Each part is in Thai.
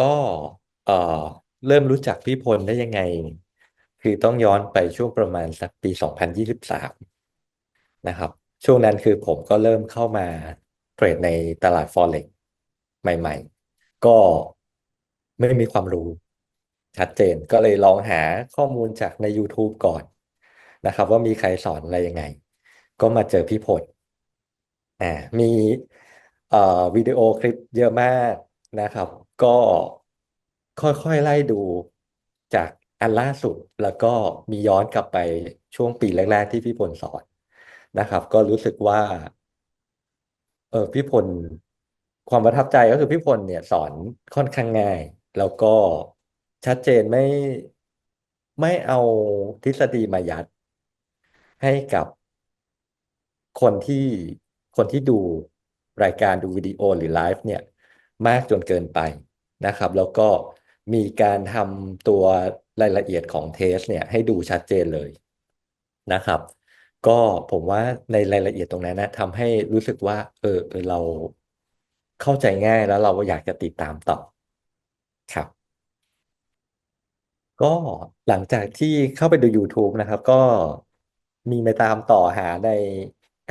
ก็เอ่อเริ่มรู้จักพี่พลได้ยังไง คือต้องย้อนไปช่วงประมาณสักปีสองพันยี่สิบสามนะครับ ช่วงนั้นคือผมก็เริ่มเข้ามาเทรดในตลาด Forex ใหม่ๆ ก็ไม่มีความรู้ชัดเจนก็เลยลองหาข้อมูลจากใน YouTube ก่อนนะครับ ว่ามีใครสอนอะไรยังไง ก็มาเจอพี่พลอ่ามีเอ่อวิดีโอคลิปเยอะมากนะครับ ก็ค่อยๆไล่ดูจากอันล่าสุดแล้วก็มีย้อนกลับไปช่วงปีแรก ๆ ที่พี่พลสอนนะครับ ก็รู้สึกว่า เออพี่พลความประทับใจก็คือพี่พลเนี่ยสอนค่อนข้างง่าย แล้วก็ชัดเจนไม่ไม่เอาทฤษฎีมายัด ให้กับคนที่คนที่ดูรายการดูวิดีโอหรือไลฟ์เนี่ย มากจนเกินไป นะครับ แล้วก็มีการทำตัวรายละเอียดของเทสเนี่ยให้ดูชัดเจนเลยนะครับ ก็ผมว่าในรายละเอียดตรงนั้นนะทำให้รู้สึกว่า เออเราเข้าใจง่ายแล้วเราอยากจะติดตามต่อครับ ก็หลังจากที่เข้าไปดู YouTube นะครับ ก็มีไปตามต่อหาใน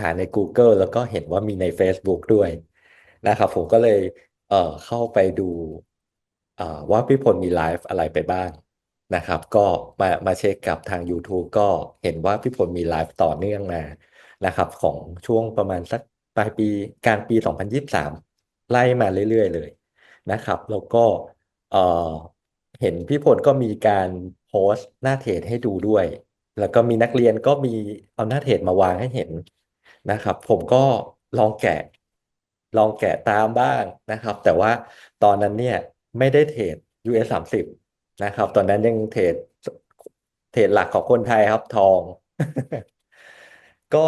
หาใน Google แล้วก็เห็นว่ามีใน Facebook ด้วยนะครับ ผมก็เลยเออเข้าไปดู ว่าพี่พลมีไลฟ์อะไรไปบ้างนะครับ ก็มามาเช็คกับทาง YouTube ก็เห็นว่าพี่พลมีไลฟ์ต่อเนื่องมานะครับ ของช่วงประมาณสักปลายปีกลางปี 2023 ไล่มาเรื่อย ๆ เลยนะครับ แล้วก็เห็นพี่พลก็มีการโพสต์หน้าเทรดให้ดูด้วย แล้วก็มีนักเรียนก็มีเอาหน้าเทรดมาวางให้เห็นนะครับ ผมก็ลองแกะลองแกะตามบ้างนะครับ แต่ว่าตอนนั้นเนี่ย ไม่ได้เทรด US สามสิบนะครับ ตอนนั้นยังเทรดเทรดหลักของคนไทยครับทอง ก็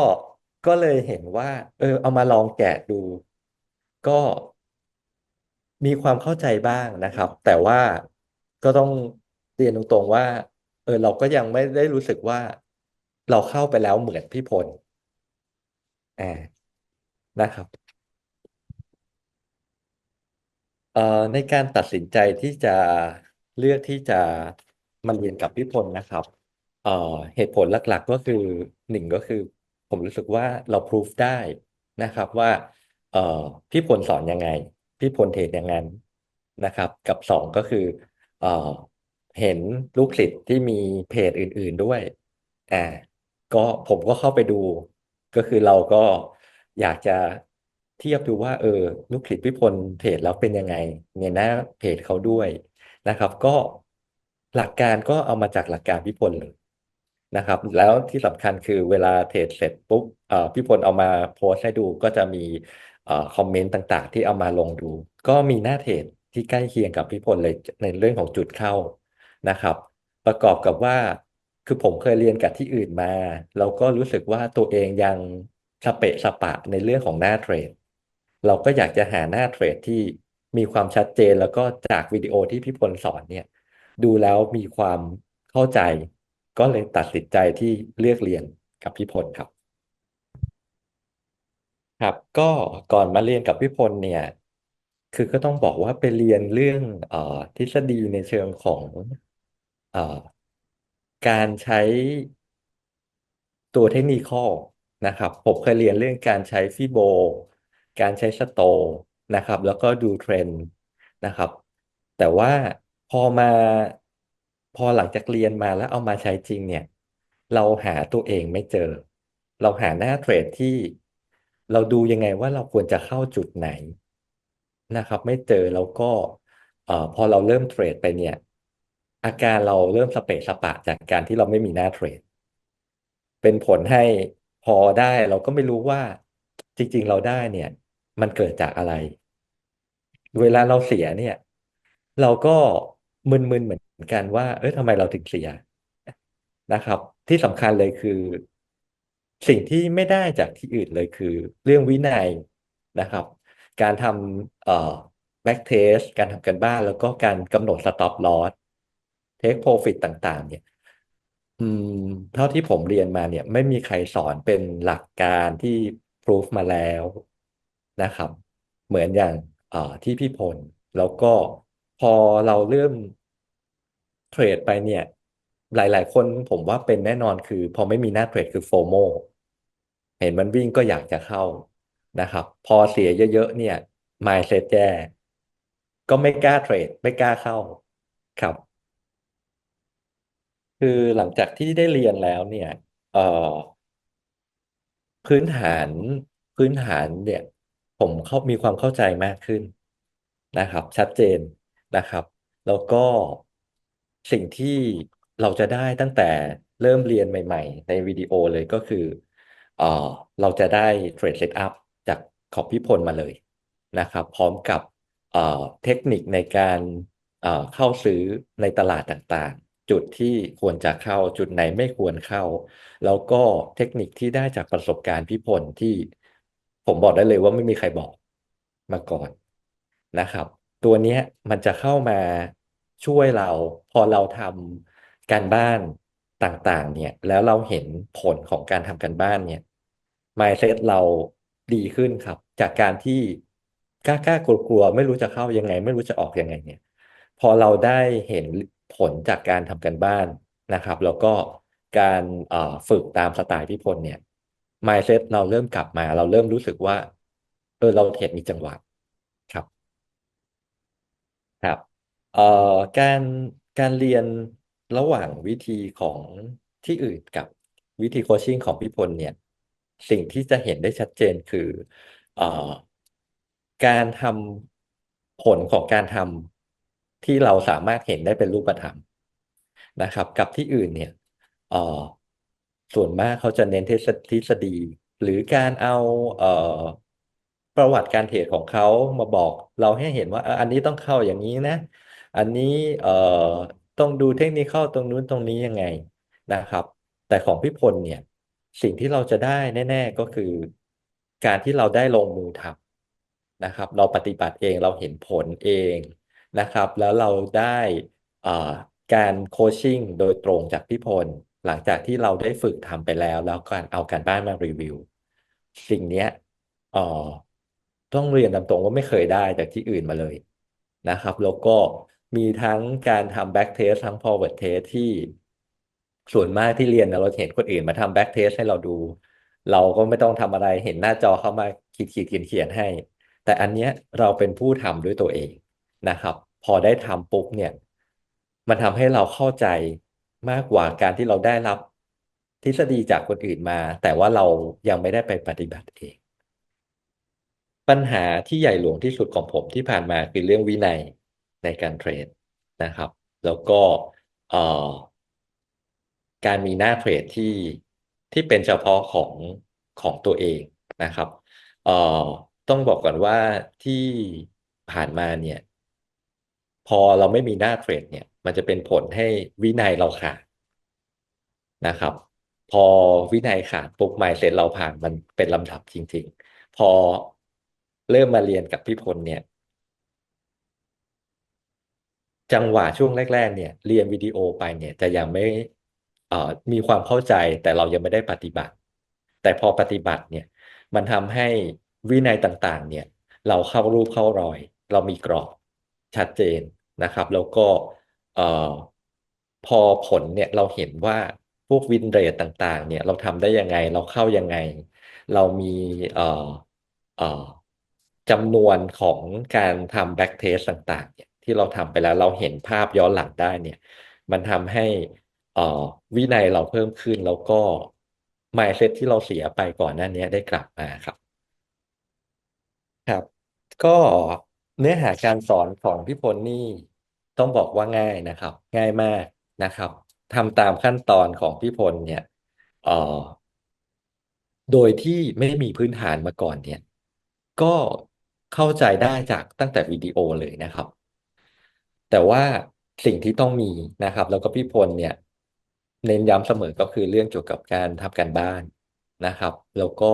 ก็เลยเห็นว่า เออ เอามาลองแกะดู ก็มีความเข้าใจบ้างนะครับ แต่ว่าก็ต้องเรียนตรงๆว่า เออ เราก็ยังไม่ได้รู้สึกว่าเราเข้าไปแล้วเหมือนพี่พลอ่านะครับ เอ่อในการตัดสินใจที่จะเลือกที่จะมาเรียนกับพี่พลนะครับ เอ่อเหตุผลหลักๆก็คือหนึ่งก็คือ ผมรู้สึกว่าเราพิสูจได้นะครับว่า เอ่อพี่พลสอนยังไง พี่พลเทรดอย่างนั้นนะครับ กับสองก็คือ เอ่อเห็นลูกศิษย์ที่มีเพจอื่น ๆด้วยอ่าก็ผมก็เข้าไปดู ก็คือเราก็อยากจะ เทียบดูว่าเออลูกศิษย์พี่พลเพจแล้วเป็นยังไงในหน้าเพจเขาด้วยนะครับ ก็หลักการก็เอามาจากหลักการพี่พลเลยนะครับ แล้วที่สำคัญคือเวลาเทรดเสร็จปุ๊บเอ่อพี่พลเอามาโพสให้ดูก็จะมีอคอมเมนต์ต่างๆ ที่เอามาลงดู ก็มีหน้าเทรดที่ใกล้เคียงกับพี่พลเลยในเรื่องของจุดเข้านะครับ ประกอบกับว่าคือผมเคยเรียนกับที่อื่นมาเราก็รู้สึกว่าตัวเองยังสเปะสปะในเรื่องของหน้าเทรด เราก็อยากจะหาหน้าเทรดที่มีความชัดเจนแล้วก็จากวิดีโอที่พี่พลสอนเนี่ย ดูแล้วมีความเข้าใจ ก็เลยตัดสินใจที่เลือกเรียนกับพี่พลครับ ครับ ก็ก่อนมาเรียนกับพี่พลเนี่ย คือก็ต้องบอกว่าไปเรียนเรื่องเอ่อทฤษฎีในเชิงของเอ่อการใช้ตัวเทคนิคอลนะครับ ผมเคยเรียนเรื่องการใช้ฟิโบ การใช้สโตนะครับ แล้วก็ดูเทรนด์นะครับ แต่ว่าพอมาพอหลังจากเรียนมาแล้วเอามาใช้จริงเนี่ย เราหาตัวเองไม่เจอ เราหาหน้าเทรดที่เราดูยังไงว่าเราควรจะเข้าจุดไหนนะครับ ไม่เจอแล้วก็พอเราเริ่มเทรดไปเนี่ย อาการเราเริ่มสเปะสปะจากการที่เราไม่มีหน้าเทรด เป็นผลให้พอได้เราก็ไม่รู้ว่าจริง ๆ เราได้เนี่ย มันเกิดจากอะไร เวลาเราเสียเนี่ย เราก็มึนๆเหมือนกันว่า เออทำไมเราถึงเสียนะครับ ที่สำคัญเลยคือ สิ่งที่ไม่ได้จากที่อื่นเลยคือ เรื่องวินัยนะครับ การทำเอ่อ back test การทำกันบ้าน แล้วก็การกำหนด stop loss take profit ต่างๆ เนี่ยอืมเท่าที่ผมเรียนมาเนี่ย ไม่มีใครสอนเป็นหลักการที่ proof มาแล้ว นะครับ เหมือนอย่างที่พี่พล แล้วก็พอเราเริ่มเทรดไปเนี่ย หลาย ๆ คนผมว่าเป็นแน่นอนคือ พอไม่มีหน้าเทรดคือโฟโมเห็นมันวิ่งก็อยากจะเข้านะครับ พอเสียเยอะ ๆ เนี่ย mindset แย่ก็ไม่กล้าเทรด ไม่กล้าเข้าครับ คือหลังจากที่ได้เรียนแล้วเนี่ย เอ่อพื้นฐานพื้นฐานเนี่ย ผมเข้ามีความเข้าใจมากขึ้นนะครับ ชัดเจนนะครับ แล้วก็สิ่งที่เราจะได้ตั้งแต่เริ่มเรียนใหม่ ๆ ในวิดีโอเลยก็คือเออเราจะได้เทรดเซตอัพจากของพี่พลมาเลยนะครับ พร้อมกับเอ่อเทคนิคในการเอ่อเข้าซื้อในตลาดต่างๆ จุดที่ควรจะเข้าจุดไหนไม่ควรเข้า แล้วก็เทคนิคที่ได้จากประสบการณ์พี่พลที่ ผมบอกได้เลยว่าไม่มีใครบอกมาก่อนนะครับ ตัวนี้มันจะเข้ามาช่วยเรา พอเราทำการบ้านต่างๆ เนี่ย แล้วเราเห็นผลของการทำการบ้านเนี่ย mindset เราดีขึ้นครับ จากการที่กล้าๆกลัวๆไม่รู้จะเข้ายังไง ไม่รู้จะออกยังไงเนี่ย พอเราได้เห็นผลจากการทำการบ้านนะครับ แล้วก็การฝึกตามสไตล์พี่พลเนี่ย mindset เราเริ่มกลับมา เราเริ่มรู้สึกว่า เออเราเทรดมีจังหวะครับ ครับเอ่อการการเรียนระหว่างวิธีของที่อื่นกับวิธีโคชชิ่งของพี่พลเนี่ย สิ่งที่จะเห็นได้ชัดเจนคือเอ่อการทำผลของการทำที่เราสามารถเห็นได้เป็นรูปธรรมนะครับ กับที่อื่นเนี่ยเอ่อ ส่วนมากเขาจะเน้นทฤษฎี หรือการเอาเอ่อประวัติการเทรดของเขามาบอกเราให้เห็นว่าอันนี้ต้องเข้าอย่างนี้นะ อันนี้เอ่อต้องดูเทคนิคเข้าตรงนู้นตรงนี้ยังไงนะครับ แต่ของพี่พลเนี่ย สิ่งที่เราจะได้แน่ ๆก็คือ การที่เราได้ลงมือทำนะครับ เราปฏิบัติเองเราเห็นผลเองนะครับ แล้วเราได้การโคชชิ่งโดยตรงจากพี่พล หลังจากที่เราได้ฝึกทำไปแล้ว แล้วการเอาการบ้านมารีวิว สิ่งนี้ออต้องเรียนตามตรงว่าไม่เคยได้จากที่อื่นมาเลยนะครับ แล้วก็มีทั้งการทำ back test ทั้ง forward test ที่ส่วนมากที่เรียนนะเราเห็นคนอื่นมาทำ back test ให้เราดู เราก็ไม่ต้องทำอะไรเห็นหน้าจอเข้ามาขีดขีดเขียนเขียนให้ แต่อันเนี้ยเราเป็นผู้ทำด้วยตัวเองนะครับ พอได้ทำปุ๊บเนี่ย มันทำให้เราเข้าใจ มากกว่าการที่เราได้รับทฤษฎีจากคนอื่นมา แต่ว่าเรายังไม่ได้ไปปฏิบัติเอง ปัญหาที่ใหญ่หลวงที่สุดของผมที่ผ่านมาคือเรื่องวินัยในการเทรดนะครับ แล้วก็การมีหน้าเทรดที่ที่เป็นเฉพาะของของตัวเองนะครับเอ่อต้องบอกก่อนว่าที่ผ่านมาเนี่ย พอเราไม่มีหน้าเทรดเนี่ย มันจะเป็นผลให้วินัยเราขาดนะครับ พอวินัยขาดปุ๊บ mindset เราผ่านมันเป็นลำดับจริง ๆ พอเริ่มมาเรียนกับพี่พลเนี่ย จังหวะช่วงแรก ๆ เนี่ย เรียนวิดีโอไปเนี่ยจะยังไม่เอ่อมีความเข้าใจแต่เรายังไม่ได้ปฏิบัติ แต่พอปฏิบัติเนี่ย มันทำให้วินัยต่างๆ เนี่ย เราเข้ารูปเข้ารอย เรามีกรอบชัดเจนนะครับ แล้วก็ เอ่อพอผลเนี่ยเราเห็นว่าพวกวินเรทต่าง ๆ เนี่ยเราทำได้ยังไงเราเข้ายังไง เรามีเอ่อเอ่อจำนวนของการทำแบ็กเทสต่าง ๆ เนี่ยที่เราทำไปแล้วเราเห็นภาพย้อนหลังได้เนี่ย มันทำให้เอ่อวินัยเราเพิ่มขึ้นแล้วก็ mindset ที่เราเสียไปก่อนหน้านี้ได้กลับมาครับ ครับ ก็เนื้อหาการสอนของพี่พลนี่ ต้องบอกว่าง่ายนะครับ ง่ายมากนะครับทำตามขั้นตอนของพี่พลเนี่ยเอ่อโดยที่ไม่มีพื้นฐานมาก่อนเนี่ย ก็เข้าใจได้จากตั้งแต่วิดีโอเลยนะครับ แต่ว่าสิ่งที่ต้องมีนะครับ แล้วก็พี่พลเนี่ยเน้นย้ำเสมอก็คือเรื่องเกี่ยวกับการทำการบ้านนะครับ แล้วก็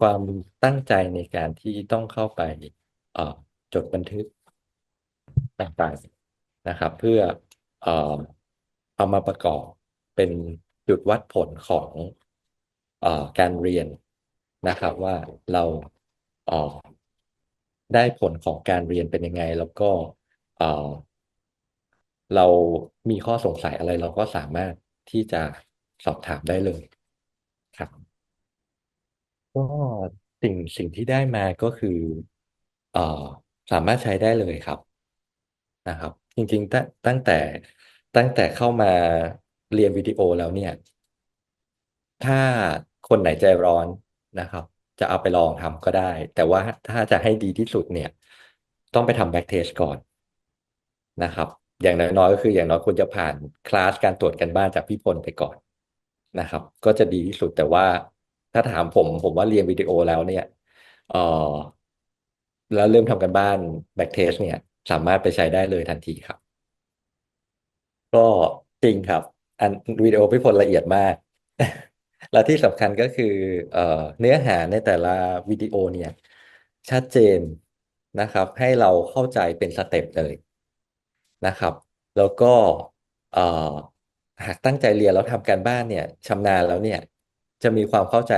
ความตั้งใจในการที่ต้องเข้าไปออจดบันทึกต่างๆ นะครับ เพื่อเอ่อเอามาประกอบเป็นจุดวัดผลของเอ่อการเรียนนะครับ ว่าเราเอ่อได้ผลของการเรียนเป็นยังไง แล้วก็เอ่อเรามีข้อสงสัยอะไรเราก็สามารถที่จะสอบถามได้เลยครับ ก็สิ่งสิ่งที่ได้มาก็คือเอ่อสามารถใช้ได้เลยครับนะครับ จริงๆ ตั้งตั้งแต่ตั้งแต่เข้ามาเรียนวิดีโอแล้วเนี่ย ถ้าคนไหนใจร้อนนะครับ จะเอาไปลองทำก็ได้ แต่ว่าถ้าจะให้ดีที่สุดเนี่ย ต้องไปทำแบ็กเทสก่อนนะครับ อย่างน้อยๆก็คืออย่างน้อยควรจะผ่านคลาสการตรวจกันบ้านจากพี่พลไปก่อนนะครับ ก็จะดีที่สุดแต่ว่าถ้าถามผมผมว่าเรียนวิดีโอแล้วเนี่ยเออแล้วเริ่มทำกันบ้านแบ็กเทสเนี่ย สามารถไปใช้ได้เลยทันทีครับ ก็จริงครับ อันวิดีโอพี่พลละเอียดมาก และที่สำคัญก็คือเอ่อเนื้อหาในแต่ละวิดีโอเนี่ย ชัดเจนนะครับ ให้เราเข้าใจเป็นสเต็ปเลยนะครับ แล้วก็เอ่อหากตั้งใจเรียนแล้วทำการบ้านเนี่ยชำนาญแล้วเนี่ย จะมีความเข้าใจ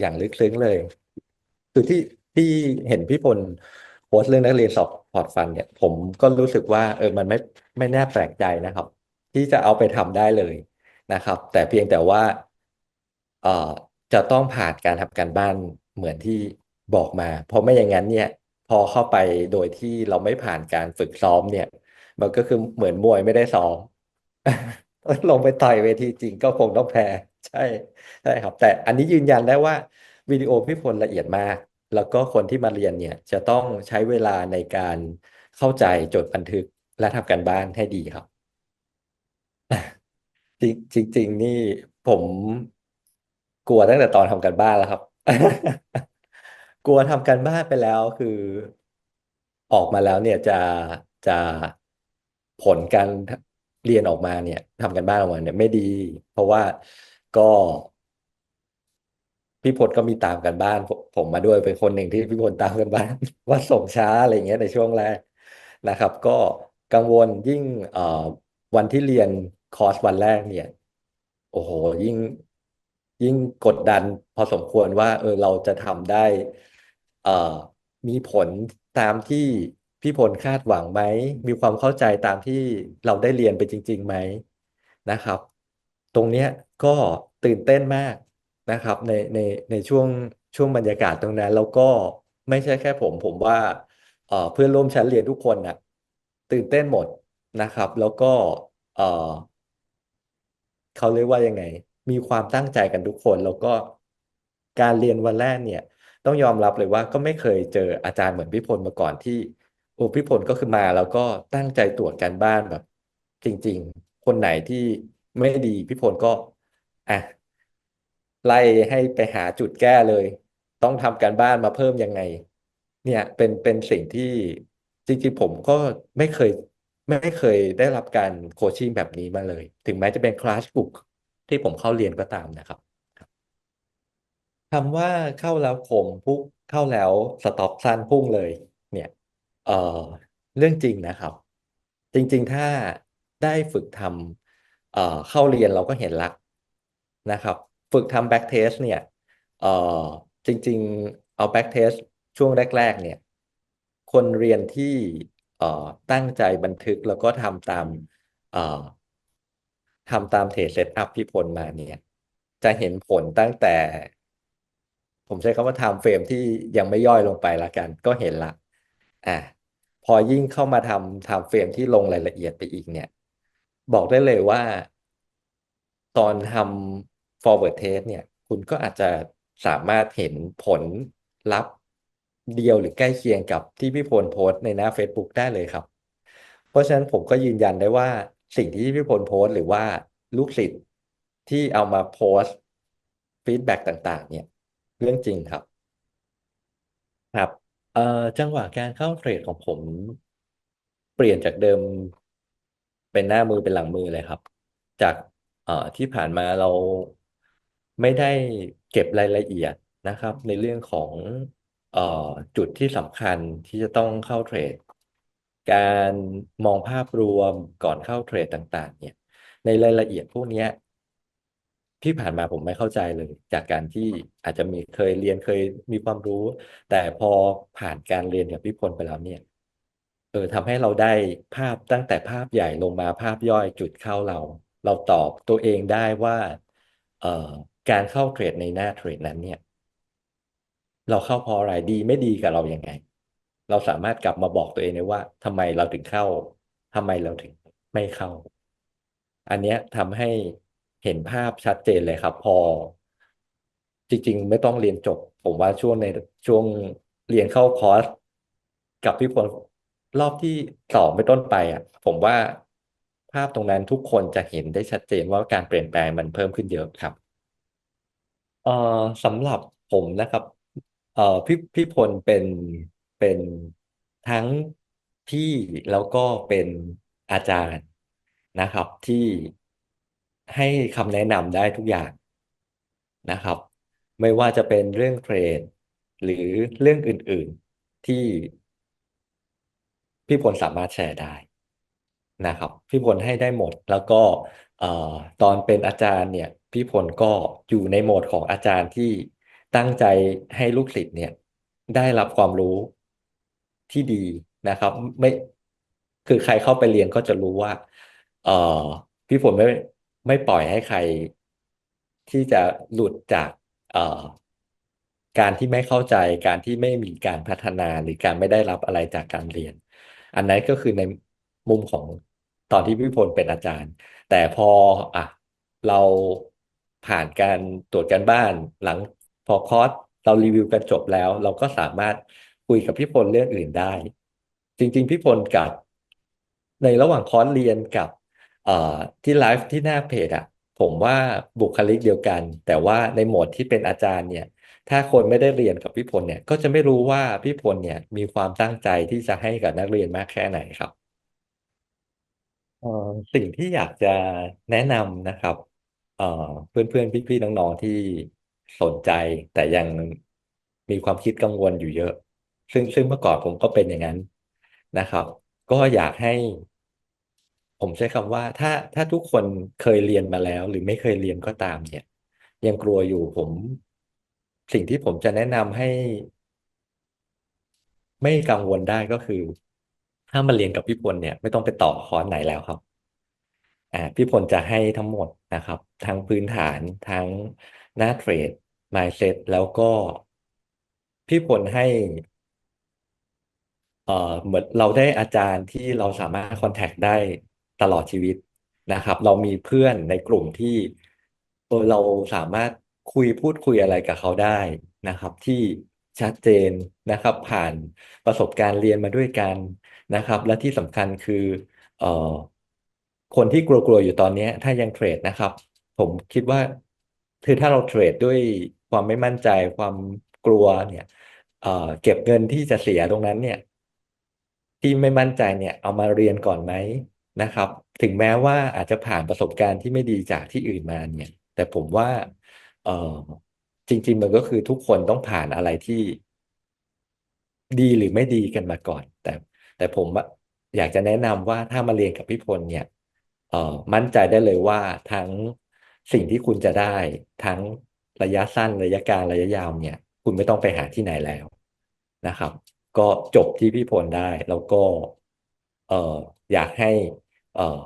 อย่างลึกซึ้งเลย คือที่ที่เห็นพี่พลโพสต์เรื่องนักเรียนสอบ พอร์ตฟันเนี่ย ผมก็รู้สึกว่า เออมันไม่ไม่แน่แปลกใจนะครับ ที่จะเอาไปทำได้เลยนะครับ แต่เพียงแต่ว่าเอ่อจะต้องผ่านการทำการบ้านเหมือนที่บอกมา เพราะไม่อย่างนั้นเนี่ย พอเข้าไปโดยที่เราไม่ผ่านการฝึกซ้อมเนี่ย มันก็คือเหมือนมวยไม่ได้ซ้อมลงไปต่อยเวทีจริงก็คงต้องแพ้ ใช่ใช่ครับ แต่อันนี้ยืนยันได้ว่าวิดีโอพี่พลละเอียดมาก แล้วก็คนที่มาเรียนเนี่ยจะต้องใช้เวลาในการเข้าใจจดบันทึกและทำการบ้านให้ดีครับ จริงจริงนี่ผมกลัวตั้งแต่ตอนทำการบ้านแล้วครับ กลัวทำการบ้านไปแล้วคือ ออกมาแล้วเนี่ยจะจะผลการเรียนออกมาเนี่ยทำการบ้านออกมาเนี่ยไม่ดี เพราะว่าก็ พี่พลก็มีตามกันบ้านผมมาด้วยเป็นคนหนึ่งที่พี่พลตามกันบ้าน ว่าส่งช้าอะไรอย่างเงี้ยในช่วงแรกนะครับ ก็กังวลยิ่งวันที่เรียนคอร์สวันแรกเนี่ย โอ้โหยิ่งยิ่งกดดันพอสมควรว่า เออเราจะทำได้อ่อมีผลตามที่พี่พลคาดหวังไหม มีความเข้าใจตามที่เราได้เรียนไปจริงๆไหมนะครับ ตรงเนี้ยก็ตื่นเต้นมาก นะครับในในในช่วงช่วงบรรยากาศตรงนั้น แล้วก็ไม่ใช่แค่ผม ผมว่าเอ่อเพื่อนร่วมชั้นเรียนทุกคนน่ะตื่นเต้นหมดนะครับ แล้วก็เอ่อเขาเรียกว่ายังไง มีความตั้งใจกันทุกคน แล้วก็การเรียนวันแรกเนี่ย ต้องยอมรับเลยว่าก็ไม่เคยเจออาจารย์เหมือนพี่พลมาก่อนที่โอ้พี่พลก็คือมาแล้วก็ตั้งใจตรวจการบ้านแบบ จริง ๆ คนไหนที่ไม่ดีพี่พลก็อะ ไล่ให้ไปหาจุดแก้เลย ต้องทำการบ้านมาเพิ่มยังไง เนี่ยเป็นเป็นสิ่งที่จริงๆผมก็ไม่เคยไม่เคยได้รับการโคชชิ่งแบบนี้มาเลย ถึงแม้จะเป็นคลาสบุกที่ผมเข้าเรียนก็ตามนะครับคำว่าเข้าแล้วคมพุ่งเข้าแล้วสต็อปสั้นพุ่งเลย เนี่ยเออเรื่องจริงนะครับ จริง ๆ ถ้าได้ฝึกทำเอ่อเข้าเรียนเราก็เห็นละนะครับ ฝึกทำแบ็กเทสเนี่ยเอ่อจริง ๆ เอาแบ็กเทสช่วงแรก ๆ เนี่ย คนเรียนที่เอ่อตั้งใจบันทึกแล้วก็ทำตามเอ่อทำตามเทรดเซตอัพที่พลมาเนี่ย จะเห็นผลตั้งแต่ ผมใช้คำว่าไทม์เฟรมที่ยังไม่ย่อยลงไปละกัน ก็เห็นละอะพอยิ่งเข้ามาทำไทม์เฟรมที่ลงรายละเอียดไปอีกเนี่ย บอกได้เลยว่า ตอนทำ forward test เนี่ย คุณก็อาจจะสามารถเห็นผลลัพธ์เดียวหรือใกล้เคียงกับที่พี่พลโพสต์ในหน้า Facebook ได้เลยครับ เพราะฉะนั้นผมก็ยืนยันได้ว่าสิ่งที่พี่พลโพสต์หรือว่าลูกศิษย์ที่เอามาโพสต์ฟีดแบ็กต่างๆ เนี่ยเรื่องจริงครับ ครับเอ่อจังหวะการเข้าเทรดของผม เปลี่ยนจากเดิมเป็นหน้ามือเป็นหลังมือเลยครับ จากเอ่อที่ผ่านมาเรา ไม่ได้เก็บรายละเอียดนะครับ ในเรื่องของเอ่อจุดที่สำคัญที่จะต้องเข้าเทรด การมองภาพรวมก่อนเข้าเทรดต่าง ๆ เนี่ย ในรายละเอียดพวกเนี้ยที่ผ่านมาผมไม่เข้าใจเลย จากการที่อาจจะมีเคยเรียนเคยมีความรู้ แต่พอผ่านการเรียนกับพี่พลไปแล้วเนี่ยเออทำให้เราได้ภาพตั้งแต่ภาพใหญ่ลงมาภาพย่อยจุดเข้าเรา เราตอบตัวเองได้ว่า เอ่อ การเข้าเทรดในหน้าเทรดนั้นเนี่ย เราเข้าเพราะอะไรดีไม่ดีกับเรายังไง เราสามารถกลับมาบอกตัวเองได้ว่าทำไมเราถึงเข้าทำไมเราถึงไม่เข้า อันเนี้ยทำให้เห็นภาพชัดเจนเลยครับ พอ จริง ๆ ไม่ต้องเรียนจบ ผมว่าช่วงในช่วงเรียนเข้าคอร์สกับพี่พลรอบที่สองไปต้นไปอะ ผมว่าภาพตรงนั้นทุกคนจะเห็นได้ชัดเจนว่าการเปลี่ยนแปลงมันเพิ่มขึ้นเยอะครับ เอ่อสำหรับผมนะครับ เอ่อพี่พี่พลเป็นเป็นทั้งพี่แล้วก็เป็นอาจารย์นะครับ ที่ให้คำแนะนำได้ทุกอย่างนะครับ ไม่ว่าจะเป็นเรื่องเทรดหรือเรื่องอื่นๆที่พี่พลสามารถแชร์ได้นะครับ พี่พลให้ได้หมดแล้วก็เอ่อตอนเป็นอาจารย์เนี่ย พี่พลก็อยู่ในโหมดของอาจารย์ที่ตั้งใจให้ลูกศิษย์เนี่ย ได้รับความรู้ที่ดีนะครับ ไม่คือใครเข้าไปเรียนก็จะรู้ว่า เออพี่พลไม่ไม่ปล่อยให้ใคร ที่จะหลุดจาก เอ่อ การที่ไม่เข้าใจการที่ไม่มีการพัฒนาหรือการไม่ได้รับอะไรจากการเรียน อันนั้นก็คือในมุมของตอนที่พี่พลเป็นอาจารย์ แต่พออะเรา ผ่านการตรวจการบ้านหลังพอคอร์สเรารีวิวกันจบแล้ว เราก็สามารถคุยกับพี่พลเรื่องอื่นได้ จริง ๆ พี่พลกับในระหว่างคอร์สเรียนกับเอ่อที่ไลฟ์ที่หน้าเพจอะผมว่าบุคลิกเดียวกัน แต่ว่าในโหมดที่เป็นอาจารย์เนี่ย ถ้าคนไม่ได้เรียนกับพี่พลเนี่ย ก็จะไม่รู้ว่าพี่พลเนี่ยมีความตั้งใจที่จะให้กับนักเรียนมากแค่ไหนครับเอ่อสิ่งที่อยากจะแนะนำนะครับ เอ่อเพื่อนๆ พี่ๆ น้องๆ ที่สนใจ แต่ยังมีความคิดกังวลอยู่เยอะ ซึ่งซึ่งเมื่อก่อนผมก็เป็นอย่างนั้นนะครับ ก็อยากให้ ผมใช้คำว่า ถ้าถ้าทุกคนเคยเรียนมาแล้ว หรือไม่เคยเรียนก็ตามเนี่ย ยังกลัวอยู่ผม สิ่งที่ผมจะแนะนำให้ ไม่กังวลได้ก็คือ ถ้ามาเรียนกับพี่พลเนี่ย ไม่ต้องไปต่อคอร์สไหนแล้วครับ อ่าพี่พลจะให้ทั้งหมดนะครับ ทั้งพื้นฐานทั้งหน้าเทรด mindset แล้วก็พี่พลให้ เอ่อเหมือนเราได้อาจารย์ที่เราสามารถคอนแทคได้ตลอดชีวิตนะครับ เรามีเพื่อนในกลุ่มที่เออเราสามารถคุยพูดคุยอะไรกับเขาได้นะครับ ที่ชัดเจนนะครับ ผ่านประสบการณ์เรียนมาด้วยกันนะครับ และที่สำคัญคือ เอ่อ คนที่กลัวๆอยู่ตอนนี้ถ้ายังเทรดนะครับ ผมคิดว่าคือถ้าเราเทรดด้วยความไม่มั่นใจความกลัวเนี่ยเเก็บเงินที่จะเสียตรงนั้นเนี่ย ที่ไม่มั่นใจเนี่ยเอามาเรียนก่อนไหมนะครับ ถึงแม้ว่าอาจจะผ่านประสบการณ์ที่ไม่ดีจากที่อื่นมาเนี่ย แต่ผมว่า เออจริง ๆ มันก็คือทุกคนต้องผ่านอะไรที่ ดีหรือไม่ดีกันมาก่อน แต่ แต่ผมอยากจะแนะนำว่าถ้ามาเรียนกับพี่พลเนี่ย มั่นใจได้เลยว่าทั้งสิ่งที่คุณจะได้ทั้งระยะสั้นระยะกลางระยะยาวเนี่ย คุณไม่ต้องไปหาที่ไหนแล้วนะครับ ก็จบที่พี่พลได้แล้วก็เอ่ออยากให้เอ่อ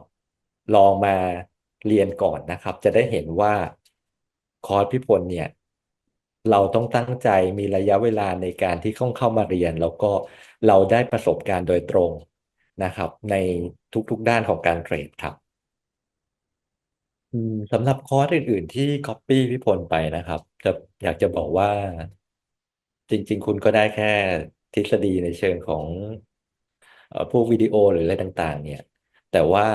ลองมาเรียนก่อนนะครับ จะได้เห็นว่าคอร์สพี่พลเนี่ย เราต้องตั้งใจมีระยะเวลาในการที่เข้าเข้ามาเรียน แล้วก็เราได้ประสบการณ์โดยตรงนะครับ ในทุกๆด้านของการเทรดครับ อืมสำหรับคอร์สอื่น ๆ ที่ Copy พี่พลไปนะครับจะอยากจะบอกว่า จริง ๆ คุณก็ได้แค่ทฤษฎีในเชิงของเอ่อพวกวิดีโอหรืออะไรต่าง ๆ เนี่ย แต่ว่า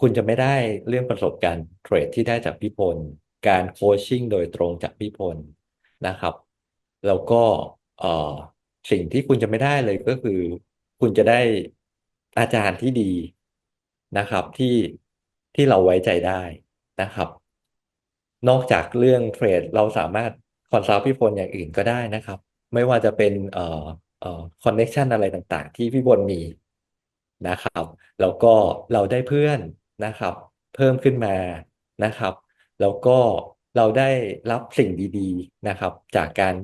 คุณจะไม่ได้เรื่องประสบการณ์เทรดที่ได้จากพี่พล การโคชชิ่งโดยตรงจากพี่พลนะครับ แล้วก็เอ่อสิ่งที่คุณจะไม่ได้เลยก็คือ คุณจะได้อาจารย์ที่ดีนะครับ ที่ ที่เราไว้ใจได้นะครับ นอกจากเรื่องเทรดเราสามารถคอนซัลท์พี่พลอย่างอื่นก็ได้นะครับ ไม่ว่าจะเป็นเอ่อเอ่อคอนเน็ชันอะไรต่างๆ ที่พี่พลมีนะครับ แล้วก็เราได้เพื่อนนะครับ เพิ่มขึ้นมานะครับ แล้วก็เราได้รับสิ่งดี ๆนะครับ จากการ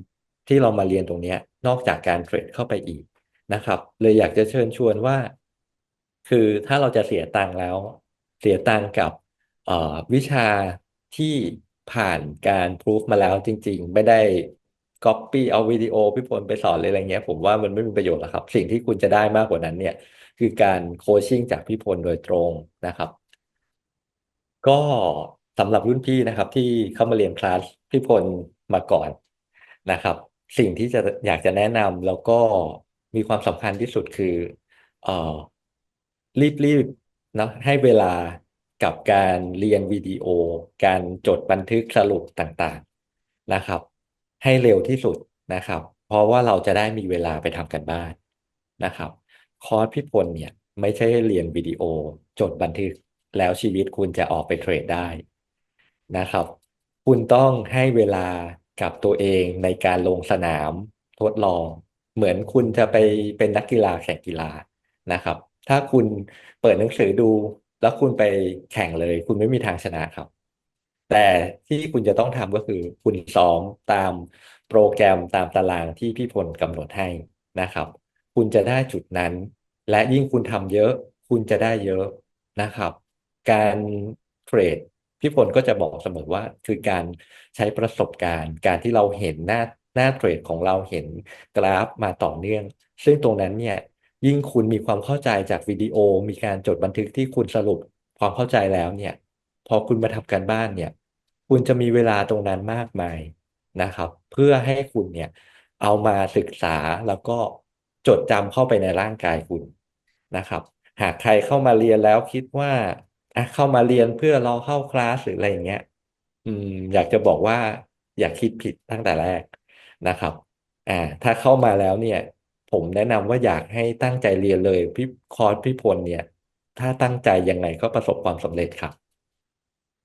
ที่เรามาเรียนตรงเนี้ยนอกจากการเทรดเข้าไปอีกนะครับ เลยอยากจะเชิญชวนว่า คือถ้าเราจะเสียตังค์แล้ว สียตังกับวิชาที่ผ่านการพรูฟมาแล้วจริง ๆ ไม่ได้ก๊อปปี้เอาวิดีโอพี่พลไปสอนเลยอะไรเงี้ย ผมว่ามันไม่มีประโยชน์หรอกครับ สิ่งที่คุณจะได้มากกว่านั้นเนี่ย คือการโคชชิ่งจากพี่พลโดยตรงนะครับ ก็สำหรับรุ่นพี่นะครับ ที่เข้ามาเรียนคลาสพี่พลมาก่อนนะครับ สิ่งที่จะอยากจะแนะนำแล้วก็มีความสำคัญที่สุดคือเอ่อรีบ นะให้เวลากับการเรียนวิดีโอ การจดบันทึกสรุปต่างๆนะครับ ให้เร็วที่สุดนะครับ เพราะว่าเราจะได้มีเวลาไปทำกันบ้านนะครับ คอร์สพี่พลเนี่ยไม่ใช่เรียนวิดีโอ จดบันทึกแล้วชีวิตคุณจะออกไปเทรดได้นะครับ คุณต้องให้เวลากับตัวเองในการลงสนามทดลอง เหมือนคุณจะไปเป็นนักกีฬาแข่งกีฬานะครับ ถ้าคุณเปิดหนังสือดู แล้วคุณไปแข่งเลย คุณไม่มีทางชนะครับ แต่ที่คุณจะต้องทำก็คือ คุณซ้อมตามโปรแกรมตามตารางที่พี่พลกำหนดให้นะครับ คุณจะได้จุดนั้น และยิ่งคุณทำเยอะ คุณจะได้เยอะนะครับ การเทรดพี่พลก็จะบอกเสมอว่าคือการใช้ประสบการณ์ การที่เราเห็นหน้าหน้าเทรดของเราเห็นกราฟมาต่อเนื่อง ซึ่งตรงนั้นเนี่ย ยิ่งคุณมีความเข้าใจจากวิดีโอ มีการจดบันทึกที่คุณสรุปความเข้าใจแล้วเนี่ย พอคุณมาทำการบ้านเนี่ย คุณจะมีเวลาตรงนั้นมากมายนะครับ เพื่อให้คุณเนี่ยเอามาศึกษาแล้วก็จดจำเข้าไปในร่างกายคุณนะครับ หากใครเข้ามาเรียนแล้วคิดว่าอะเข้ามาเรียนเพื่อรอเข้าคลาสหรืออะไรอย่างเงี้ย อืม อยากจะบอกว่า อย่าคิดผิดตั้งแต่แรกนะครับ อ่า ถ้าเข้ามาแล้วเนี่ย ผมแนะนำว่าอยากให้ตั้งใจเรียนเลยพี่คอร์สพี่พลเนี่ย ถ้าตั้งใจยังไงก็ประสบความสำเร็จครับ